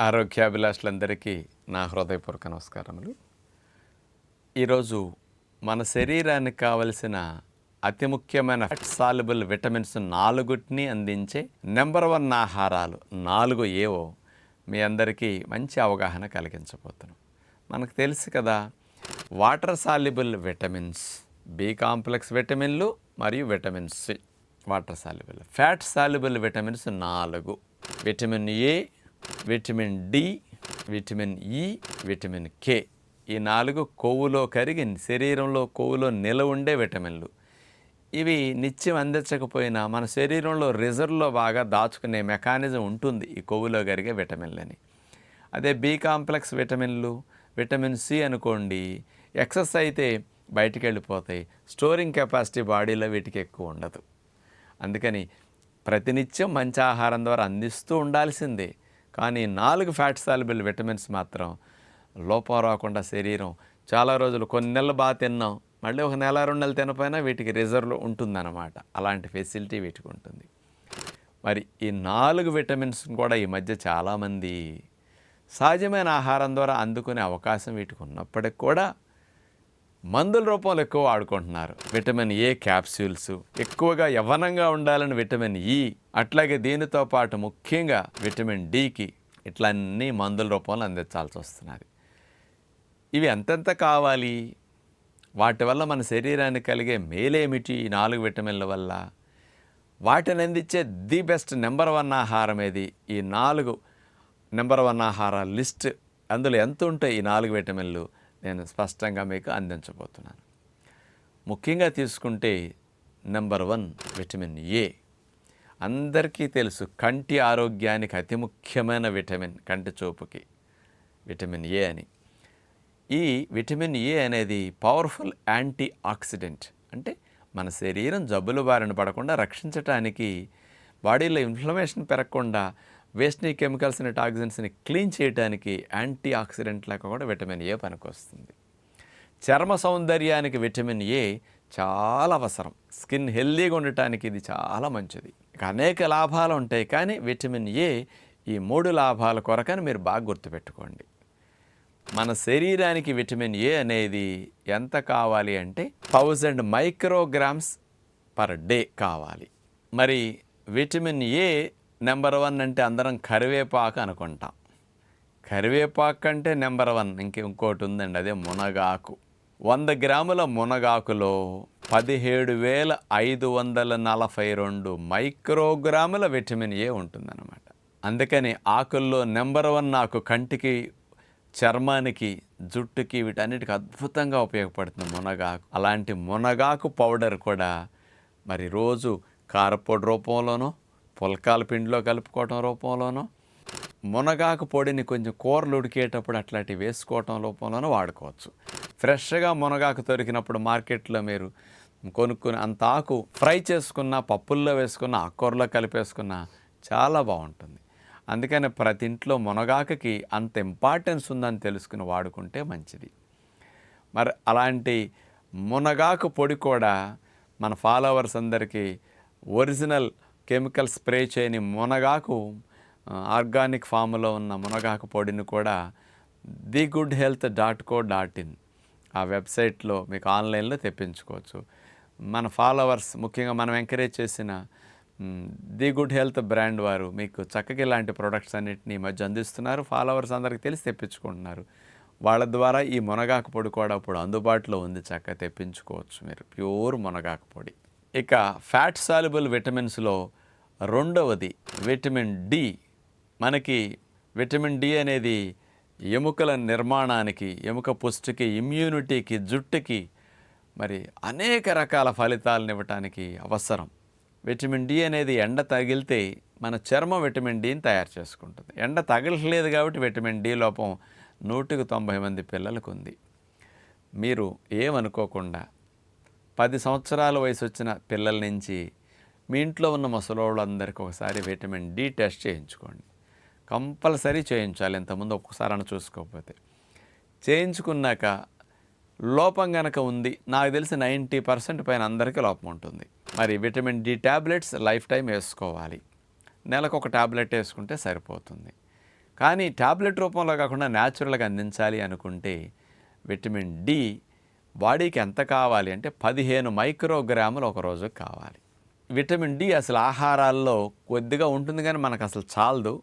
ఆరోగ్యాభిలాషులందరికీ నా హృదయపూర్వక నమస్కారములు. ఈరోజు మన శరీరానికి కావలసిన అతి ముఖ్యమైన సాల్యుబుల్ విటమిన్స్ నాలుగుటిని అందించే నెంబర్ వన్ ఆహారాలు నాలుగు ఏవో మీ అందరికీ మంచి అవగాహన కలిగించబోతున్నాం. మనకు తెలుసు కదా water soluble vitamins B complex విటమిన్లు మరియు vitamin C water soluble fat soluble vitamins నాలుగు. Vitamin A vitamin D vitamin E vitamin K. ఈ నాలుగు కొవ్వులో కరిగి శరీరంలో కొవ్వులో నిల ఉండే విటమిన్లు. ఇవి నిత్యం అందించకపోయినా మన శరీరంలో రిజర్వ్లో బాగా దాచుకునే మెకానిజం ఉంటుంది ఈ కొవ్వులో కరిగే విటమిన్లని. అదే బి కాంప్లెక్స్ విటమిన్లు విటమిన్ సి అనుకోండి ఎక్సెస్ అయితే బయటికి వెళ్ళిపోతాయి. స్టోరింగ్ కెపాసిటీ బాడీలో వీటికి ఎక్కువ ఉండదు. అందుకని ప్రతినిత్యం మంచి ఆహారం ద్వారా అందిస్తూ ఉండాల్సిందే. కానీ నాలుగు ఫ్యాట్ సాల్యుబుల్ విటమిన్స్ మాత్రం లోపం రాకుండా శరీరం. చాలా రోజులు కొన్ని నెలలు బాగా తిన్నాం. మళ్ళీ ఒక నెల రెండు నెలలు తినపోయినా వీటికి రిజర్వ్ ఉంటుందన్నమాట. అలాంటి ఫెసిలిటీ వీటికి ఉంటుంది. మరి ఈ నాలుగు విటమిన్స్ కూడా ఈ మధ్య చాలామంది సహజమైన ఆహారం ద్వారా అందుకునే అవకాశం వీటికి ఉన్నప్పటికి కూడా మందుల రూపంలో ఎక్కువ వాడుకుంటున్నారు. విటమిన్ ఏ క్యాప్సూల్స్ ఎక్కువగా యవ్వనంగా ఉండాలని విటమిన్ ఇ అట్లాగే దీనితో పాటు ముఖ్యంగా విటమిన్ డికి ఇట్లా మందుల రూపంలో అందించాల్సి వస్తున్నది. ఇవి ఎంతెంత కావాలి? వాటి వల్ల మన శరీరానికి కలిగే మేలేమిటి ఈ నాలుగు విటమిన్ల వల్ల? వాటిని అందించే ది బెస్ట్ నెంబర్ వన్ ఆహారం ఏది? ఈ నాలుగు నెంబర్ వన్ ఆహార లిస్ట్ అందులో ఎంత ఉంటాయి ఈ నాలుగు విటమిన్లు? నేను స్పష్టంగా మీకు అందించబోతున్నాను. ముఖ్యంగా తీసుకుంటే నెంబర్ వన్ విటమిన్ ఏ. అందరికీ తెలుసు కంటి ఆరోగ్యానికి అతి ముఖ్యమైన విటమిన్ కంటి చూపుకి విటమిన్ ఏ అని. ఈ విటమిన్ ఏ అనేది పవర్ఫుల్ యాంటీ ఆక్సిడెంట్ అంటే మన శరీరం జబ్బుల బారిన పడకుండా రక్షించటానికి బాడీలో ఇన్ఫ్లమేషన్ పెరగకుండా వేస్ట్ని కెమికల్స్ని టాక్సిన్స్ని క్లీన్ చేయడానికి యాంటీ ఆక్సిడెంట్ లాగా కూడా విటమిన్ ఏ పనికొస్తుంది. చర్మ సౌందర్యానికి విటమిన్ ఏ చాలా అవసరం. స్కిన్ హెల్దీగా ఉండటానికి ఇది చాలా మంచిది. ఇక అనేక లాభాలు ఉంటాయి కానీ విటమిన్ ఏ ఈ మూడు లాభాల కొరకని మీరు బాగా గుర్తుపెట్టుకోండి. మన శరీరానికి విటమిన్ ఏ అనేది ఎంత కావాలి అంటే థౌజండ్ మైక్రోగ్రామ్స్ పర్ డే కావాలి. మరి విటమిన్ ఏ నెంబర్ వన్ అంటే అందరం కరివేపాకు అనుకుంటాం. కరివేపాకు అంటే నెంబర్ వన్. ఇంక ఇంకోటి ఉందండి అదే మునగాకు. వంద గ్రాముల మునగాకులో పదిహేడు వేల ఐదు వందల నలభై రెండు మైక్రోగ్రాముల విటమిన్ ఏ ఉంటుందన్నమాట. అందుకని ఆకుల్లో నెంబర్ వన్ ఆకు కంటికి చర్మానికి జుట్టుకి వీటన్నిటికి అద్భుతంగా ఉపయోగపడుతుంది మునగాకు. అలాంటి మునగాకు పౌడర్ కూడా మరి రోజు కారపొడి రూపంలోనో పుల్కాల పిండిలో కలుపుకోవటం రూపంలోనో మునగాకు పొడిని కొంచెం కూరలు ఉడికేటప్పుడు అట్లాంటివి వేసుకోవటం రూపంలోనూ వాడుకోవచ్చు. ఫ్రెష్గా మునగాకు దొరికినప్పుడు మార్కెట్లో మీరు కొనుక్కుని అంత ఆకు ఫ్రై చేసుకున్న పప్పుల్లో వేసుకున్న ఆకుకూరలో కలిపేసుకున్న చాలా బాగుంటుంది. అందుకని ప్రతి ఇంట్లో మునగాకుకి అంత ఇంపార్టెన్స్ ఉందని తెలుసుకుని వాడుకుంటే మంచిది. మరి అలాంటి మునగాకు పొడి కూడా మన ఫాలోవర్స్ అందరికీ ఒరిజినల్ కెమికల్ స్ప్రే చేయని మునగాకు ఆర్గానిక్ ఫామ్లో ఉన్న మునగాకు పొడిని కూడా the good health dot co dot in ఆ వెబ్సైట్లో మీకు ఆన్లైన్లో తెప్పించుకోవచ్చు. మన ఫాలోవర్స్ ముఖ్యంగా మనం ఎంకరేజ్ చేసిన ది గుడ్ హెల్త్ బ్రాండ్ వారు మీకు చక్కగా ఇలాంటి ప్రొడక్ట్స్ అన్నింటినీ ఈ మధ్య అందిస్తున్నారు. ఫాలోవర్స్ అందరికీ తెలిసి తెప్పించుకుంటున్నారు. వాళ్ళ ద్వారా ఈ మునగాకు పొడి కూడా ఇప్పుడు అందుబాటులో ఉంది. చక్కగా తెప్పించుకోవచ్చు మీరు. ప్యూర్ మునగాకు పొడి. ఇక ఫ్యాట్ సాల్యుబుల్ విటమిన్స్లో రెండవది విటమిన్ డి. మనకి విటమిన్ డి అనేది ఎముకల నిర్మాణానికి ఎముక పుష్టికి ఇమ్యూనిటీకి జుట్టుకి మరి అనేక రకాల ఫలితాలను ఇవ్వటానికి అవసరం. విటమిన్ డి అనేది ఎండ తగిలితే మన చర్మం విటమిన్ డిని తయారు చేసుకుంటుంది. ఎండ తగలట్లేదు కాబట్టి విటమిన్ డి లోపం నూటికి తొంభై మంది పిల్లలకు ఉంది మీరు ఏమనుకోకుండా పది సంవత్సరాల వయసు వచ్చిన పిల్లల నుంచి మీ ఇంట్లో ఉన్న ముసలోళ్ళందరికీ ఒకసారి విటమిన్ డి టెస్ట్ చేయించుకోండి. కంపల్సరీ చేయించాలి ఇంతకుముందు ఒక్కసారి అని చూసుకోకపోతే. చేయించుకున్నాక లోపం కనుక ఉంది నాకు తెలిసి నైంటీ పర్సెంట్ పైన అందరికీ లోపం ఉంటుంది. మరి vitamin D tablets life time వేసుకోవాలి. నెలకు ఒక ట్యాబ్లెట్ వేసుకుంటే సరిపోతుంది. కానీ టాబ్లెట్ రూపంలో కాకుండా న్యాచురల్గా అందించాలి అనుకుంటే విటమిన్ డి బాడీకి ఎంత కావాలి అంటే పదిహేను మైక్రోగ్రాములు ఒక రోజుకి కావాలి. విటమిన్ డి అసలు ఆహారాల్లో కొద్దిగా ఉంటుంది కానీ మనకు అసలు చాలదు.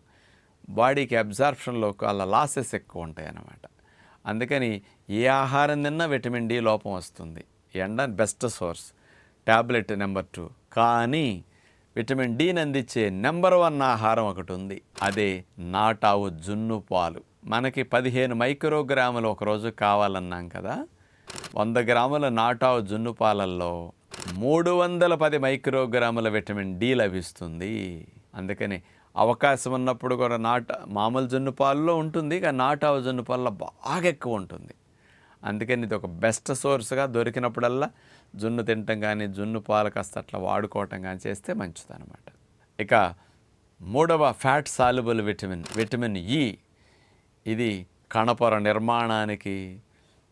బాడీకి అబ్జార్ప్షన్లో వాళ్ళ లాసెస్ ఎక్కువ ఉంటాయి అన్నమాట అందుకని ఏ ఆహారం తిన్నా విటమిన్ డి లోపం వస్తుంది. ఎండ best source. Tablet number two. కానీ విటమిన్ డిని అందించే నెంబర్ వన్ ఆహారం ఒకటి ఉంది. అదే నాటావు జున్ను పాలు. మనకి పదిహేను మైక్రోగ్రాములు ఒకరోజు కావాలన్నాం కదా. వంద గ్రాముల నాటావు జున్ను పాలల్లో మూడు వందల పది మైక్రోగ్రాముల విటమిన్ డి లభిస్తుంది. అందుకని అవకాశం ఉన్నప్పుడు కూడా నాట మామూలు జున్ను పాలలో ఉంటుంది కానీ నాటావు జున్ను పాలలో బాగా ఎక్కువ ఉంటుంది. అందుకని ఇది ఒక బెస్ట్ సోర్స్గా దొరికినప్పుడల్లా జున్ను తినటం కానీ జున్ను పాలు కాస్త అట్లా వాడుకోవటం కానీ చేస్తే మంచిదన్నమాట. ఇక మూడవ fat soluble vitamin vitamin E. ఇది కణపొర నిర్మాణానికి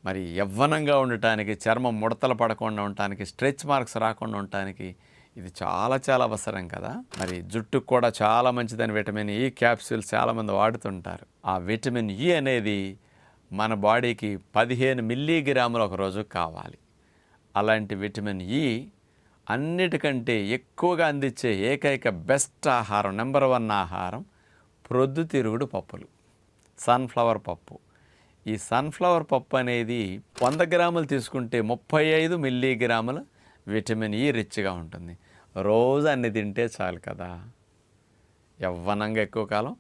మరి యవ్వనంగా ఉండటానికి చర్మం ముడతలు పడకుండా ఉండటానికి స్ట్రెచ్ మార్క్స్ రాకుండా ఉండటానికి ఇది చాలా చాలా అవసరం కదా. మరి జుట్టుకు కూడా చాలా మంచిదని విటమిన్ ఈ క్యాప్సూల్స్ చాలామంది వాడుతుంటారు. ఆ విటమిన్ ఈ అనేది మన బాడీకి పదిహేను మిల్లీగ్రాములు ఒక రోజు కావాలి. అలాంటి విటమిన్ ఇ అన్నిటికంటే ఎక్కువగా అందించే ఏకైక బెస్ట్ ఆహారం నెంబర్ వన్ ఆహారం ప్రొద్దుతిరుగుడు పప్పులు సన్ఫ్లవర్ పప్పు. ఈ సన్ఫ్లవర్ పప్పు అనేది వంద గ్రాములు తీసుకుంటే ముప్పై ఐదు మిల్లీగ్రాముల విటమిన్ ఈ రిచ్గా ఉంటుంది. రోజు అన్ని తింటే చాలు కదా. యవ్వనంగా ఎక్కువ కాలం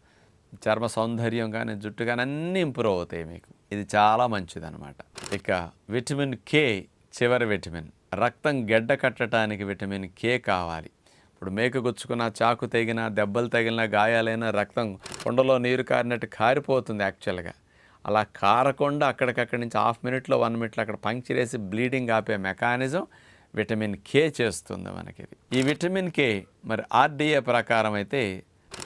చర్మ సౌందర్యం కానీ జుట్టు కానీ అన్నీ ఇంప్రూవ్ అవుతాయి మీకు. ఇది చాలా మంచిదనమాట ఇక విటమిన్ కే చివరి విటమిన్. రక్తం గెడ్డ కట్టడానికి విటమిన్ కే కావాలి. ఇప్పుడు మేక గుచ్చుకున్న చాకు తెగినా దెబ్బలు తగిలిన గాయాలైన రక్తం కుండలో నీరు కారినట్టు కారిపోతుంది యాక్చువల్గా. అలా కారకుండా అక్కడికక్కడి నుంచి హాఫ్ మినిట్లో వన్ మినిట్లో అక్కడ పంక్చర్ వేసి బ్లీడింగ్ ఆపే మెకానిజం విటమిన్ కే చేస్తుంది మనకి ఇది. ఈ విటమిన్ కే మరి ఆర్డీఏ ప్రకారం అయితే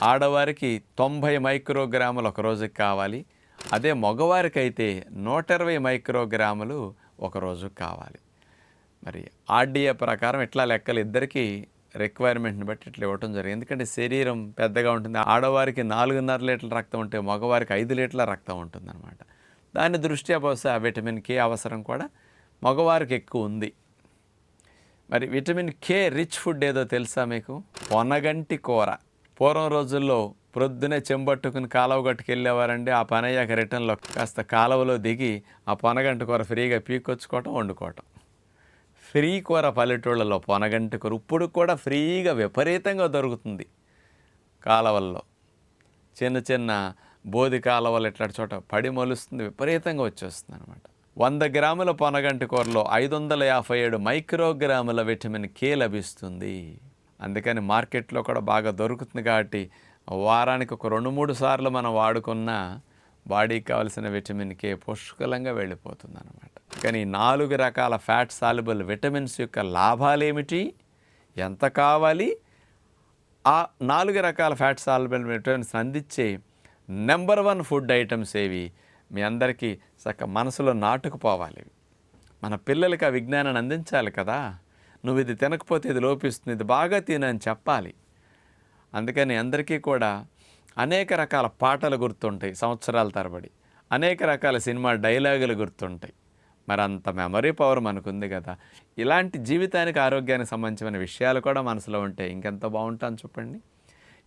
ఆడవారికి తొంభై మైక్రోగ్రాములు ఒక రోజుకి కావాలి అదే మగవారికి అయితే నూట ఇరవై మైక్రోగ్రాములు ఒక రోజుకి కావాలి మరి ఆర్డీఏ ప్రకారం ఇట్లా లెక్కలు ఇద్దరికి రిక్వైర్మెంట్ని బట్టి ఇట్లా ఇవ్వటం జరిగింది. ఎందుకంటే శరీరం పెద్దగా ఉంటుంది. ఆడవారికి నాలుగున్నర లీటర్ల రక్తం ఉంటే మగవారికి ఐదు లీటర్ల రక్తం ఉంటుంది అనమాట దాని దృష్ట్యా బహుశా విటమిన్ కే అవసరం కూడా మగవారికి ఎక్కువ ఉంది. మరి విటమిన్ కే రిచ్ ఫుడ్ ఏదో తెలుసా మీకు? పొనగంటి కూర. పూర్వం రోజుల్లో ప్రొద్దునే చెంబట్టుకుని కాలువ గట్టుకెళ్ళేవారండి ఆ పని అయ్యాక రిటర్న్లో కాస్త కాలువలో దిగి ఆ పొనగంటి కూర ఫ్రీగా పీకొచ్చుకోవటం వండుకోవటం. ఫ్రీ కూర పల్లెటూళ్ళలో పొనగంటి కూర ఇప్పుడు కూడా ఫ్రీగా విపరీతంగా దొరుకుతుంది కాలవల్లో. చిన్న చిన్న బోధి కాలవలు ఇట్లాంటి చోట పడి మొలుస్తుంది విపరీతంగా వచ్చేస్తుంది అనమాట వంద గ్రాముల పొనగంటి కూరలో ఐదు వందల యాభై ఏడు మైక్రోగ్రాముల విటమిన్ కే లభిస్తుంది. అందుకని మార్కెట్లో కూడా బాగా దొరుకుతుంది కాబట్టి వారానికి ఒక రెండు మూడు సార్లు మనం వాడుకున్న బాడీకి కావాల్సిన విటమిన్ కే పుష్కలంగా వెళ్ళిపోతుంది అనమాట కానీ నాలుగు రకాల ఫ్యాట్ సాల్యుబుల్ విటమిన్స్ యొక్క లాభాలు ఏమిటి ఎంత కావాలి? ఆ నాలుగు రకాల ఫ్యాట్ సాల్యుబుల్ విటమిన్స్ అందించే నెంబర్ వన్ ఫుడ్ ఐటమ్స్ ఏవి? మీ అందరికీ చక్క మనసులో నాటుకుపోవాలి. మన పిల్లలకి ఆ విజ్ఞానాన్ని అందించాలి కదా? నువ్వు ఇది తినకపోతే ఇది లోపిస్తుంది ఇది బాగా తినని చెప్పాలి. అందుకని అందరికీ కూడా అనేక రకాల పాటలు గుర్తుంటాయి సంవత్సరాల తరబడి. అనేక రకాల సినిమా డైలాగులు గుర్తుంటాయి. మరి అంత మెమరీ పవర్ మనకుంది కదా. ఇలాంటి జీవితానికి ఆరోగ్యానికి సంబంధించిన విషయాలు కూడా మనసులో ఉంటే ఇంకెంత బాగుంటాను చెప్పండి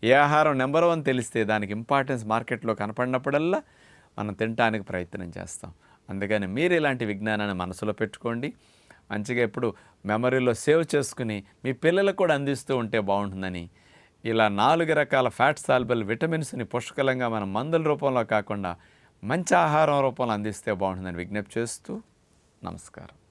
ఏ ఆహారం నెంబర్ వన్ తెలిస్తే దానికి ఇంపార్టెన్స్ మార్కెట్లో కనపడినప్పుడల్లా మనం తినడానికి ప్రయత్నం చేస్తాం. అందుకని మీరు ఇలాంటి విజ్ఞానాన్ని మనసులో పెట్టుకోండి. మంచిగా ఎప్పుడు మెమరీలో సేవ్ చేసుకుని మీ పిల్లలకు కూడా అందిస్తూ ఉంటే బాగుంటుందని. ఇలా నాలుగు రకాల ఫ్యాట్ సాల్బల్ విటమిన్స్ని పుష్కలంగా మనం మందుల రూపంలో కాకుండా మంచి ఆహారం రూపంలో అందిస్తే బాగుంటుందని విజ్ఞప్తి చేస్తూ നമസ്കാരം.